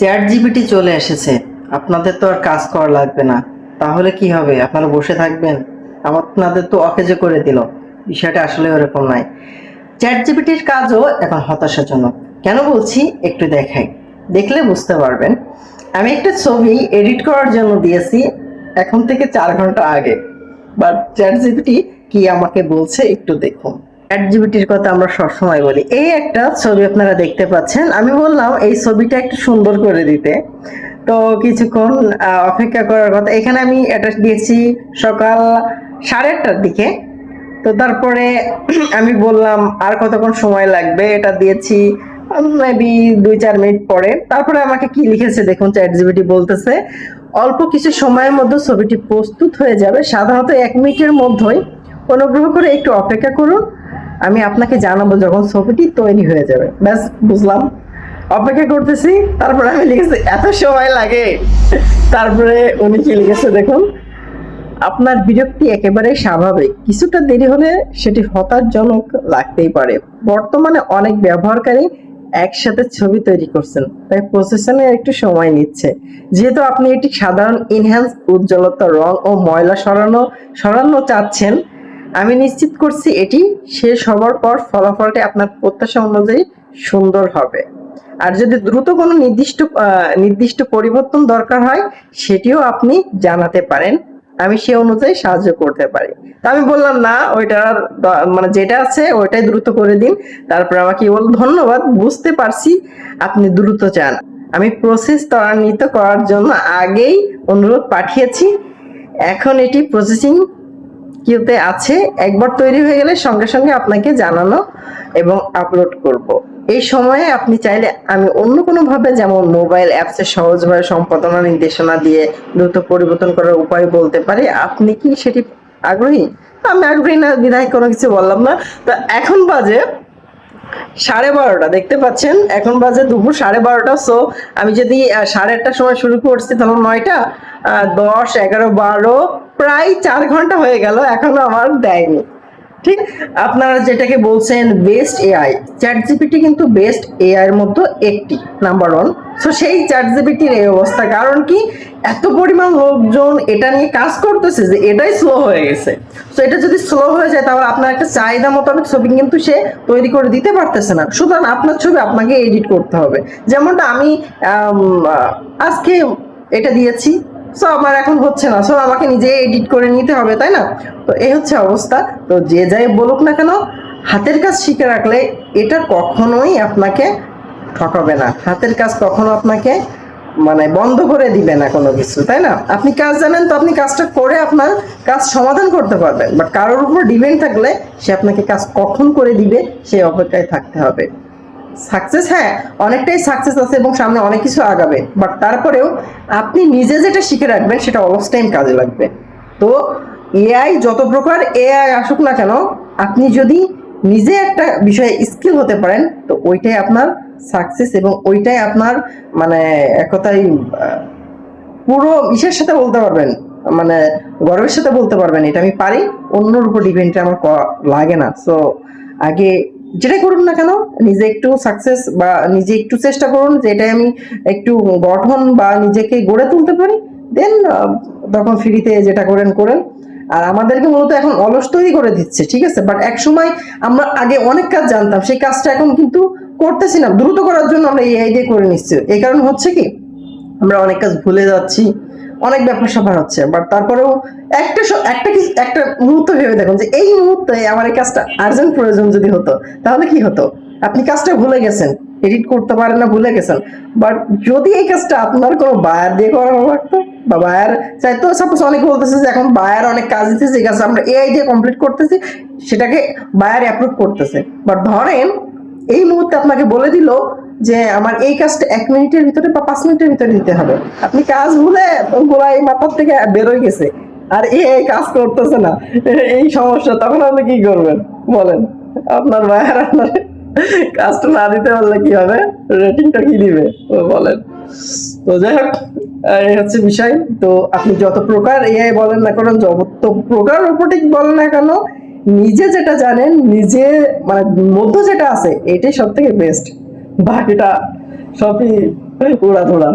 Chat GPT চলে এসেছে। আপনাদের তো আর কাজ করা লাগবে না। তাহলে কি হবে? আপনারা বসে থাকবেন? আপনাদের তো অকেজে করে দিল। বিষয়টা আসলে ওরকম নাই চ্যাট জিপিটির কাজও এখন হতাশাজনক। কেন বলছি? একটু দেখাই। দেখলে বুঝতে পারবেন। আমি একটা ছবি এডিট করার জন্য দিয়েছি, এখন থেকে চার ঘণ্টা আগে। বাট চ্যাট জিপিটি কি আমাকে বলছে একটু দেখুন। চ্যাট জিপিটির কথা আমরা সবসময় বলি। এই একটা ছবি আপনারা দেখতে পাচ্ছেন। আমি বললাম, এই ছবিটা একটু সুন্দর করে দিতে। তো কিছুক্ষণ অপেক্ষা করার কথা। এখানে আমি এটা দিয়েছি সকাল সাড়ে আটটার দিকে। তো তারপরে আমি বললাম, আর কতক্ষণ সময় লাগবে? এটা দিয়েছি মেবি দুই চার মিনিট পরে। তারপরে আমাকে কি লিখেছে দেখুন চ্যাট জিবিটি বলতেছে, অল্প কিছু সময়ের মধ্যে ছবিটি প্রস্তুত হয়ে যাবে। সাধারণত এক মিনিটের মধ্যেই অনুগ্রহ করে একটু অপেক্ষা করুন। আমি আপনাকে জানাব যখন ছবিটি তৈরি হয়ে যাবে। ব্যাস, বুঝলাম। অপেক্ষা করতেছি, তারপরে আমি লিখেছি, এত সময় লাগে। তারপরে উনি কি লিখেছে দেখুন, আপনার বিরক্তি একেবারে স্বাভাবিক। কিছুটা দেরি হলে সেটি হতাশজনক লাগতেই পারে। বর্তমানে অনেক ব্যবহারকারী একসাথে ছবি তৈরি করছেন, তাই প্রসেসনে একটু সময় নিচ্ছে। যেহেতু আপনি একটি সাধারণ ইনহ্যান্স উজ্জ্বলতা রং ও ময়লা সরানো সরানো চাচ্ছেন আমি নিশ্চিত করছি এটি শেষ হওয়ার পর ফলাফলটি আপনার প্রত্যাশা অনুযায়ী সুন্দর হবে। আর যদি দ্রুত কোনো নির্দিষ্ট নির্দিষ্ট পরিবর্তন দরকার হয়, সেটিও আপনি জানাতে পারেন। আমি সে অনুযায়ী সাহায্য করতে পারি। তা আমি বললাম, না, ওইটার মানে যেটা আছে, ওইটাই দ্রুত করে দিন। তারপর আমাকে বল ধন্যবাদ, বুঝতে পারছি আপনি দ্রুত চান। আমি প্রসেস ত্বরান্বিত করার জন্য আগেই অনুরোধ পাঠিয়েছি। এখন এটি প্রসেসিং কিউতে আছে, একবার তৈরি হয়ে গেলে সঙ্গে সঙ্গে আপনাকে জানানো এবং আপলোড করব। এই সময়ে আপনি চাইলে আমি অন্য কোনো ভাবে যেমন মোবাইল অ্যাপসে সহজভাবে সম্পাদনা, নির্দেশনা দিয়ে দ্রুত পরিবর্তন করার উপায় বলতে পারি। আপনি কি সেটি আগ্রহী? আমি আগ্রহী না, বিধায় কোনো কিছু বললাম না। তো এখন বাজে সাড়ে বারোটা, দেখতে পাচ্ছেন? এখন বাজে দুপুর সাড়ে বারোটা সো আমি যদি সাড়ে আটটার সময় শুরু করছি তখন নয়টা দশ, এগারো, বারো প্রায় চার ঘণ্টা হয়ে গেল, এখনও আমার দেয়নি। ঠিক, আপনারা যেটাকে বলছেন বেস্ট এআই চ্যাট জিপিটি কিন্তু বেস্ট এআই এর মধ্যে একটি নাম্বার ওয়ান সো সেই চ্যাট জিপিটির এই অবস্থা, কারণ কি, এত পরিমাণ লোকজন এটা নিয়ে কাজ করতেছে যে এটাই স্লো হয়ে গেছে। সো এটা যদি স্লো হয়ে যায়, তাহলে আপনার একটা চাহিদা মোতাবেক ছবি কিন্তু সে তৈরি করে দিতে পারতেছে না। সুতরাং আপনার ছবি আপনাকে এডিট করতে হবে। যেমনটা আমি আজকে এটা দিয়েছি। সো আমার এখন হচ্ছে না। সো আমাকে নিজে এডিট করে নিতে হবে, তাই না? তো এই হচ্ছে অবস্থা। তো যে যাই বলুক না কেন, হাতের কাজ শিখে রাখলে এটা কখনোই আপনাকে ঠকাবে না। হাতের কাজ কখনো আপনাকে মানে বন্ধ করে দিবে না কোনো কিছু, তাই না? আপনি কাজ জানেন তো, আপনি কাজটা করে আপনার কাজ সমাধান করতে পারবেন। বাট কারোর উপর ডিপেন্ড থাকলে সে আপনাকে কাজ কখন করে দিবে সেই অপেক্ষায় থাকতে হবে। সাকসেস হ্যাঁ অনেকটাই সাকসেস আছে এবং সামনে অনেক কিছু আগাবে। বাট তারপরেও আপনি নিজে যেটা শিখে রাখবেন, সেটা অলস টাইম কাজে লাগবে। তো এআই যত প্রকার এআই আসুক না কেন, আপনি যদি নিজে একটা বিষয়ে স্কিল হতে পারেন, তো ওইটাই আপনার সাকসেস এবং ওইটাই আপনার মানে এক কথায় পুরো ইসের সাথে বলতে পারবেন মানে গর্বের সাথে বলতে পারবেন। এটা আমি পারি, অন্যর উপর ডিপেন্ড আমার লাগে না। সো আগে যেটাই করুন না কেন, নিজে একটু সাকসেস বা নিজে একটু চেষ্টা করুন যে এটাই আমি একটু গঠন বা নিজেকে গড়ে তুলতে পারি দেন তখন ফ্রিতে যেটা করেন করেন। আর আমাদেরকে মূলত এখন অলস তৈরি করে দিচ্ছে, ঠিক আছে? বাট এক সময় আমরা আগে অনেক কাজ জানতাম, সেই কাজটা এখন কিন্তু করতেছি না। দ্রুত করার জন্য আমরা এই দিয়ে করে নিচ্ছি। এই কারণ হচ্ছে কি, আমরা অনেক কাজ ভুলে যাচ্ছি অনেক ব্যাপার স্যাপার হচ্ছে বাট তারপরেও একটা একটা কিছু একটা মুহূর্ত ভেবে দেখুন যে এই মুহূর্তে আমার এই কাজটা আর্জেন্ট প্রয়োজন যদি হতো, তাহলে কি হতো? আপনি কাজটা ভুলে গেছেন এডিট করতে পারেন না, ভুলে গেছেন বাট যদি এই কাজটা আপনার কোনো বায়ার দিয়ে করানো লাগতো বা বায়ার চাইতো সাপোজ অনেকে বলতেছে যে এখন বায়ার অনেক কাজ দিতেছে এই কাজ আমরা এআই দিয়ে কমপ্লিট করতেছি, সেটাকে বায়ার অ্যাপ্রুভ করতেছে। বাট ধরেন, এই মুহূর্তে আপনাকে বলে দিল যে আমার এই কাজটা এক মিনিটের ভিতরে বা পাঁচ মিনিটের ভিতরে দিতে হবে। আপনি কাজ ভুলে গোড়াই মাথার থেকে বেরোয় গেছে। আর এই কাজ করতেছে না। এই সমস্যা, তখন আপনি কি করবেন? বলেন। আপনার ভাইয়ার আপনার কাজটা না দিতে পারলে কি হবে? রেটিংটা কি দিবে? বলেন। তো যাই হোক, এই হচ্ছে বিষয়। তো আপনি যত প্রকার এআই বলেন না কেন, যত প্রকার রোবোটিক বলেন না কেন, নিজে যেটা জানেন, নিজে মানে মধ্য যেটা আছে, এটাই সব থেকে বেস্ট বাকিটা সবই উড়ান উড়ান